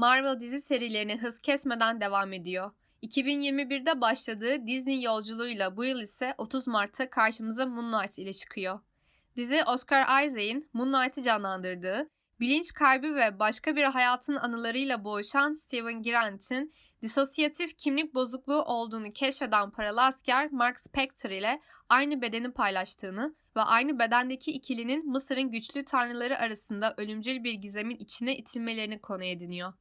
Marvel dizi serilerini hız kesmeden devam ediyor. 2021'de başladığı Disney yolculuğuyla bu yıl ise 30 Mart'ta karşımıza Moon Knight ile çıkıyor. Dizi Oscar Isaac'in Moon Knight'ı canlandırdığı, bilinç kaybı ve başka bir hayatın anılarıyla boğuşan Steven Grant'in disosyatif kimlik bozukluğu olduğunu keşfeden paralı asker Mark Spector ile aynı bedeni paylaştığını ve aynı bedendeki ikilinin Mısır'ın güçlü tanrıları arasında ölümcül bir gizemin içine itilmelerini konu ediniyor.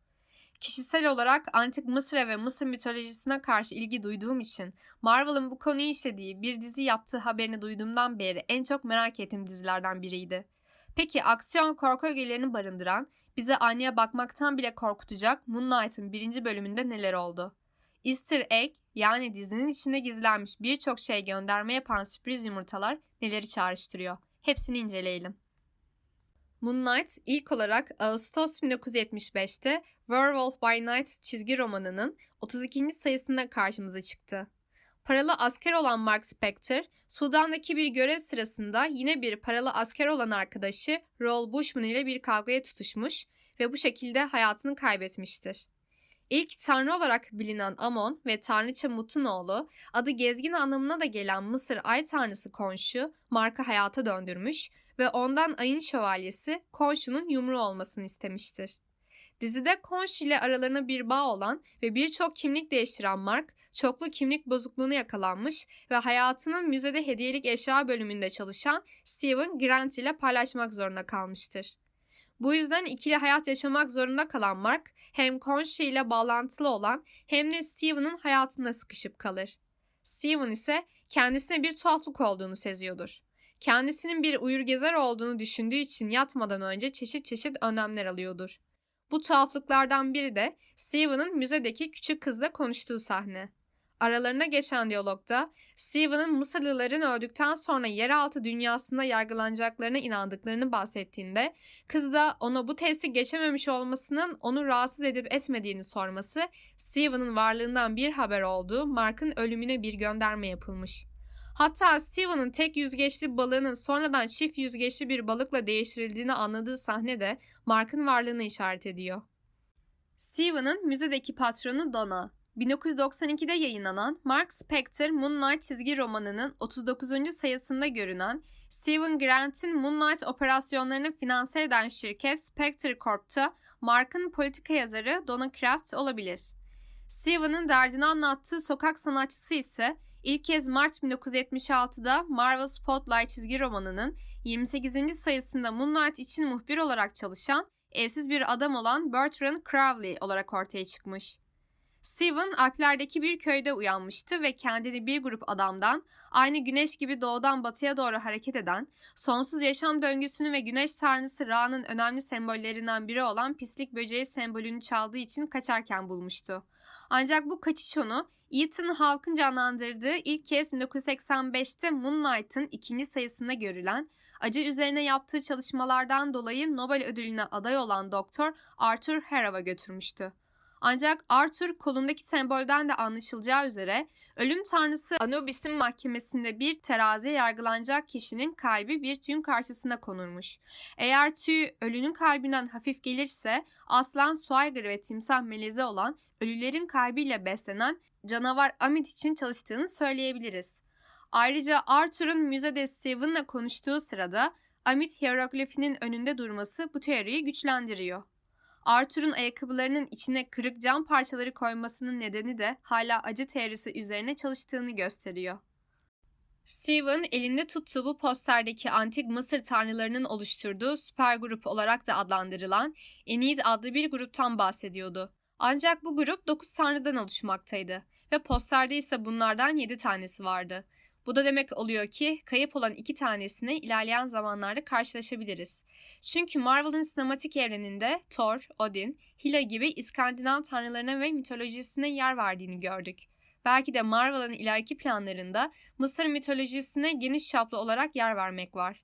Kişisel olarak antik Mısır'a ve Mısır mitolojisine karşı ilgi duyduğum için Marvel'ın bu konuyu işlediği bir dizi yaptığı haberini duyduğumdan beri en çok merak ettiğim dizilerden biriydi. Peki aksiyon korku ögelerini barındıran, bize aynaya bakmaktan bile korkutacak Moon Knight'ın birinci bölümünde neler oldu? Easter egg yani dizinin içinde gizlenmiş birçok şey gönderme yapan sürpriz yumurtalar neleri çağrıştırıyor? Hepsini inceleyelim. Moon Knight ilk olarak Ağustos 1975'te Werewolf by Night çizgi romanının 32. sayısında karşımıza çıktı. Paralı asker olan Mark Spector, Sudan'daki bir görev sırasında yine bir paralı asker olan arkadaşı Roll Bushman ile bir kavgaya tutuşmuş ve bu şekilde hayatını kaybetmiştir. İlk tanrı olarak bilinen Amon ve tanrıça Mut'un oğlu, adı gezgin anlamına da gelen Mısır ay tanrısı Konşu, Mark'ı hayata döndürmüş ve ondan ayın şövalyesi Konşu'nun yumruğu olmasını istemiştir. Dizide Konşu ile aralarına bir bağ olan ve birçok kimlik değiştiren Mark, çoklu kimlik bozukluğuna yakalanmış ve hayatının müzede hediyelik eşya bölümünde çalışan Steven Grant ile paylaşmak zorunda kalmıştır. Bu yüzden ikili hayat yaşamak zorunda kalan Mark, hem Konşu ile bağlantılı olan hem de Steven'ın hayatında sıkışıp kalır. Steven ise kendisine bir tuhaflık olduğunu seziyordur. Kendisinin bir uyur gezer olduğunu düşündüğü için yatmadan önce çeşit çeşit önlemler alıyordur. Bu tuhaflıklardan biri de Steven'ın müzedeki küçük kızla konuştuğu sahne. Aralarına geçen diyalogda Steven'ın Mısırlıların öldükten sonra yeraltı dünyasında yargılanacaklarına inandıklarını bahsettiğinde kız da ona bu testi geçememiş olmasının onu rahatsız edip etmediğini sorması Steven'ın varlığından bir haber olduğu Mark'ın ölümüne bir gönderme yapılmış. Hatta Steven'ın tek yüzgeçli balığının sonradan çift yüzgeçli bir balıkla değiştirildiğini anladığı sahne de Mark'ın varlığını işaret ediyor. Steven'ın müzedeki patronu Donna. 1992'de yayınlanan Mark Spector Moon Knight çizgi romanının 39. sayısında görünen Steven Grant'in Moon Knight operasyonlarını finanse eden şirket Spectre Corp'ta Mark'ın politika yazarı Donna Kraft olabilir. Steven'ın derdini anlattığı sokak sanatçısı ise İlk kez Mart 1976'da Marvel Spotlight çizgi romanının 28. sayısında Moonlight için muhbir olarak çalışan evsiz bir adam olan Bertrand Crowley olarak ortaya çıkmış. Steven Alplerdeki bir köyde uyanmıştı ve kendini bir grup adamdan aynı güneş gibi doğudan batıya doğru hareket eden, sonsuz yaşam döngüsünü ve güneş tanrısı Ra'nın önemli sembollerinden biri olan pislik böceği sembolünü çaldığı için kaçarken bulmuştu. Ancak bu kaçış onu Ethan Hawke'ın canlandırdığı ilk kez 1985'te Moonlight'ın ikinci sayısında görülen, acı üzerine yaptığı çalışmalardan dolayı Nobel ödülüne aday olan doktor Arthur Harrow'a götürmüştü. Ancak Arthur kolundaki sembolden de anlaşılacağı üzere ölüm tanrısı Anubis'in mahkemesinde bir teraziye yargılanacak kişinin kalbi bir tüyün karşısına konurmuş. Eğer tüy ölünün kalbinden hafif gelirse aslan, suaygır ve timsah melezi olan ölülerin kalbiyle beslenen canavar Amit için çalıştığını söyleyebiliriz. Ayrıca Arthur'un müzede Steven'la konuştuğu sırada Amit hieroglifinin önünde durması bu teoriyi güçlendiriyor. Arthur'un ayakkabılarının içine kırık cam parçaları koymasının nedeni de hala acı teorisi üzerine çalıştığını gösteriyor. Steven elinde tuttuğu bu posterdeki antik Mısır tanrılarının oluşturduğu süper grup olarak da adlandırılan Enid adlı bir gruptan bahsediyordu. Ancak bu grup 9 tanrıdan oluşmaktaydı ve posterde ise bunlardan 7 tanesi vardı. Bu da demek oluyor ki kayıp olan iki tanesini ilerleyen zamanlarda karşılaşabiliriz. Çünkü Marvel'ın sinematik evreninde Thor, Odin, Hela gibi İskandinav tanrılarına ve mitolojisine yer verdiğini gördük. Belki de Marvel'ın ileriki planlarında Mısır mitolojisine geniş çaplı olarak yer vermek var.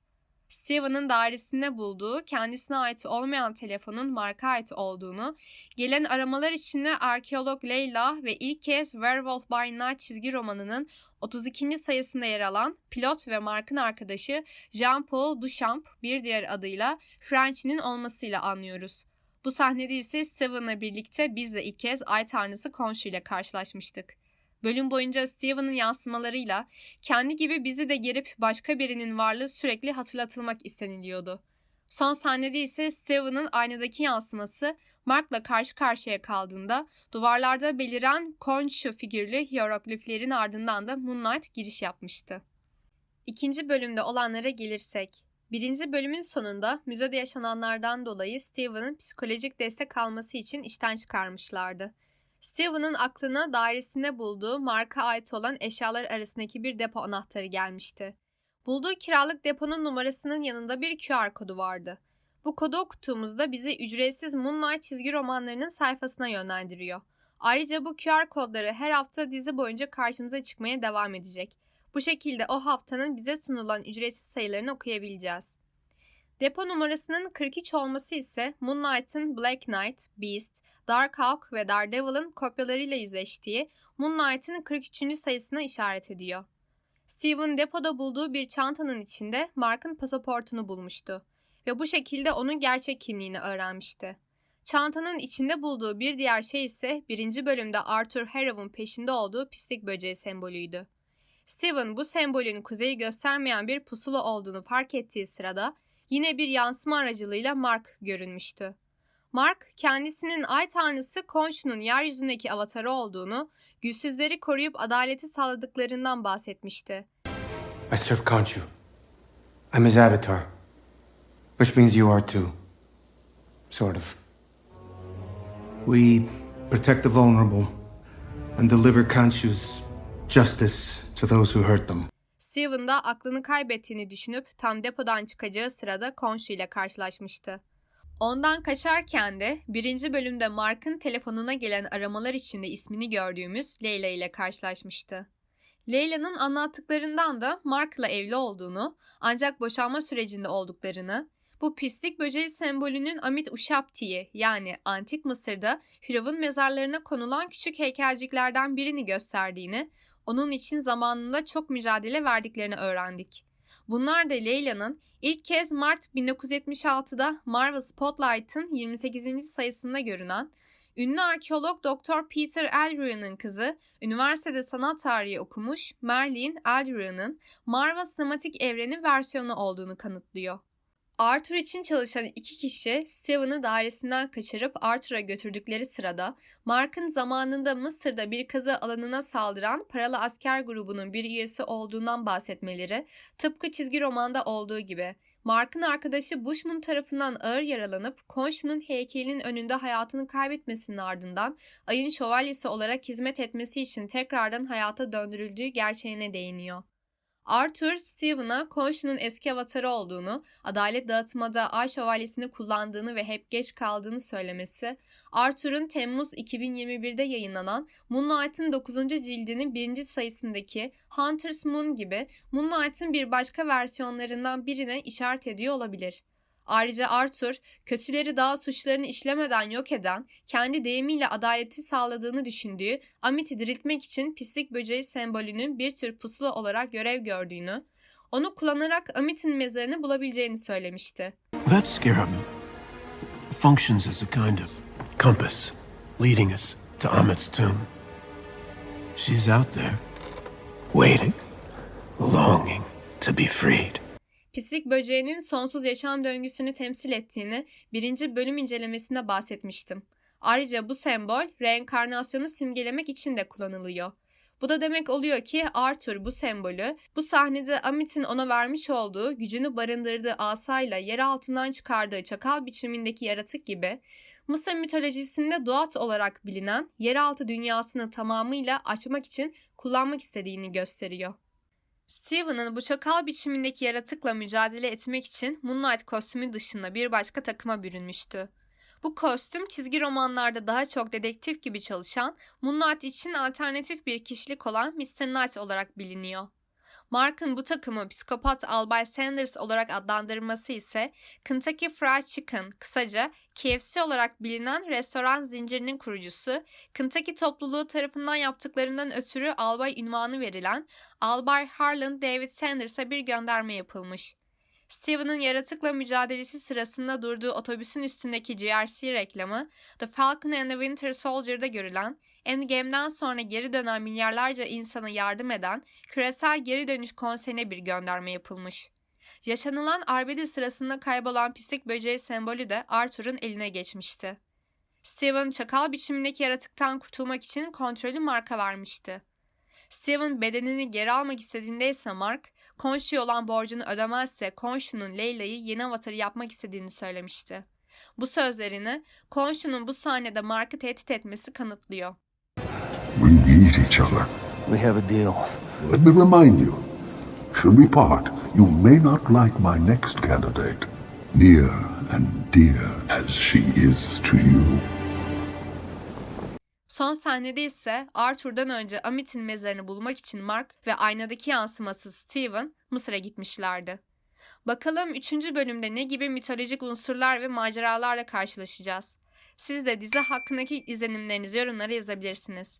Steven'ın dairesinde bulduğu kendisine ait olmayan telefonun marka ait olduğunu, gelen aramalar içinde arkeolog Leyla ve ilk kez Werewolf by Night çizgi romanının 32. sayısında yer alan pilot ve Mark'ın arkadaşı Jean-Paul Duchamp bir diğer adıyla Frenchy'nin olmasıyla anlıyoruz. Bu sahnede ise Steven'la birlikte biz de ilk kez Ay Tanrısı Khonshu ile karşılaşmıştık. Bölüm boyunca Steven'ın yansımalarıyla kendi gibi bizi de gerip başka birinin varlığı sürekli hatırlatılmak isteniliyordu. Son sahnede ise Steven'ın aynadaki yansıması Mark'la karşı karşıya kaldığında duvarlarda beliren Khonshu figürlü hierogliflerin ardından da Moonlight giriş yapmıştı. İkinci bölümde olanlara gelirsek, birinci bölümün sonunda müzede yaşananlardan dolayı Steven'ın psikolojik destek alması için işten çıkarmışlardı. Steven'ın aklına dairesinde bulduğu marka ait olan eşyalar arasındaki bir depo anahtarı gelmişti. Bulduğu kiralık deponun numarasının yanında bir QR kodu vardı. Bu kodu okuttuğumuzda bizi ücretsiz Moonlight çizgi romanlarının sayfasına yönlendiriyor. Ayrıca bu QR kodları her hafta dizi boyunca karşımıza çıkmaya devam edecek. Bu şekilde o haftanın bize sunulan ücretsiz sayılarını okuyabileceğiz. Depo numarasının 43 olması ise Moonlight'ın Black Knight, Beast, Darkhawk ve Daredevil'ın kopyalarıyla yüzleştiği Moonlight'ın 43. sayısına işaret ediyor. Steven depoda bulduğu bir çantanın içinde Mark'ın pasaportunu bulmuştu ve bu şekilde onun gerçek kimliğini öğrenmişti. Çantanın içinde bulduğu bir diğer şey ise birinci bölümde Arthur Harrow'un peşinde olduğu pislik böceği sembolüydü. Steven bu sembolün kuzeyi göstermeyen bir pusula olduğunu fark ettiği sırada yine bir yansıma aracılığıyla Mark görünmüştü. Mark, kendisinin ay tanrısı Khonshu'nun yeryüzündeki avatarı olduğunu, güçsüzleri koruyup adaleti sağladıklarından bahsetmişti. I serve Khonshu. I'm his avatar. Which means you are too. Sort of. We protect the vulnerable and deliver Khonshu's justice to those who hurt them. Steven da aklını kaybettiğini düşünüp tam depodan çıkacağı sırada Khonshu ile karşılaşmıştı. Ondan kaçarken de birinci bölümde Mark'ın telefonuna gelen aramalar içinde ismini gördüğümüz Leyla ile karşılaşmıştı. Leyla'nın anlattıklarından da Mark'la evli olduğunu ancak boşanma sürecinde olduklarını, bu pislik böceği sembolünün Amit Uşapti'yi yani antik Mısır'da Firavun mezarlarına konulan küçük heykelciklerden birini gösterdiğini, onun için zamanında çok mücadele verdiklerini öğrendik. Bunlar da Leyla'nın ilk kez Mart 1976'da Marvel Spotlight'ın 28. sayısında görünen ünlü arkeolog Dr. Peter Eldrewn'ın kızı, üniversitede sanat tarihi okumuş Merlin Eldrewn'ın Marvel sinematik evreni versiyonu olduğunu kanıtlıyor. Arthur için çalışan iki kişi Steven'ı dairesinden kaçırıp Arthur'a götürdükleri sırada Mark'ın zamanında Mısır'da bir kazı alanına saldıran paralı asker grubunun bir üyesi olduğundan bahsetmeleri tıpkı çizgi romanda olduğu gibi Mark'ın arkadaşı Bushman tarafından ağır yaralanıp Khonshu'nun heykelinin önünde hayatını kaybetmesinin ardından ayın şövalyesi olarak hizmet etmesi için tekrardan hayata döndürüldüğü gerçeğine değiniyor. Arthur, Steven'a Khonshu'nun eski avatarı olduğunu, adalet dağıtmada Ay Şövalyesi'ni kullandığını ve hep geç kaldığını söylemesi, Arthur'un Temmuz 2021'de yayınlanan Moonlight'ın 9. cildinin birinci sayısındaki Hunter's Moon gibi Moonlight'ın bir başka versiyonlarından birine işaret ediyor olabilir. Ayrıca Arthur, kötüleri daha suçlarını işlemeden yok eden, kendi deyimiyle adaleti sağladığını düşündüğü Amit'i diriltmek için pislik böceği sembolünün bir tür pusula olarak görev gördüğünü, onu kullanarak Amit'in mezarını bulabileceğini söylemişti. That scarab functions as a kind of compass leading us to Amit's tomb. She's out there, waiting, longing to be freed. Pislik böceğinin sonsuz yaşam döngüsünü temsil ettiğini birinci bölüm incelemesinde bahsetmiştim. Ayrıca bu sembol reenkarnasyonu simgelemek için de kullanılıyor. Bu da demek oluyor ki Arthur bu sembolü bu sahnede Amit'in ona vermiş olduğu gücünü barındırdığı asayla yer altından çıkardığı çakal biçimindeki yaratık gibi Mısır mitolojisinde Duat olarak bilinen yeraltı dünyasını tamamıyla açmak için kullanmak istediğini gösteriyor. Steven'ın bu çakal biçimindeki yaratıkla mücadele etmek için Moonlight kostümü dışında bir başka takıma bürünmüştü. Bu kostüm çizgi romanlarda daha çok dedektif gibi çalışan, Moonlight için alternatif bir kişilik olan Mr. Knight olarak biliniyor. Mark'ın bu takımı psikopat Albay Sanders olarak adlandırması ise Kentucky Fried Chicken, kısaca KFC olarak bilinen restoran zincirinin kurucusu, Kentucky topluluğu tarafından yaptıklarından ötürü albay ünvanı verilen Albay Harlan David Sanders'a bir gönderme yapılmış. Steven'ın yaratıkla mücadelesi sırasında durduğu otobüsün üstündeki GRC reklamı, The Falcon and the Winter Soldier'da görülen, Endgame'den sonra geri dönen milyarlarca insana yardım eden küresel geri dönüş konserine bir gönderme yapılmış. Yaşanılan arbede sırasında kaybolan pislik böceği sembolü de Arthur'un eline geçmişti. Steven çakal biçimindeki yaratıktan kurtulmak için kontrolü Mark'a vermişti. Steven bedenini geri almak istediğinde ise Mark, Khonshu'ya olan borcunu ödemezse Khonshu'nun Leyla'yı yeni avatarı yapmak istediğini söylemişti. Bu sözlerini Khonshu'nun bu sahnede Mark'ı tehdit etmesi kanıtlıyor. Each other. We have a deal. Let me remind you, should we part, you may not like my next candidate, near and dear as she is to you. Son sahnede ise Arthur'dan önce Amit'in mezarını bulmak için Mark ve aynadaki yansıması Steven Mısır'a gitmişlerdi. Bakalım 3. bölümde ne gibi mitolojik unsurlar ve maceralarla karşılaşacağız. Siz de dizi hakkındaki izlenimlerinizi yorumlara yazabilirsiniz.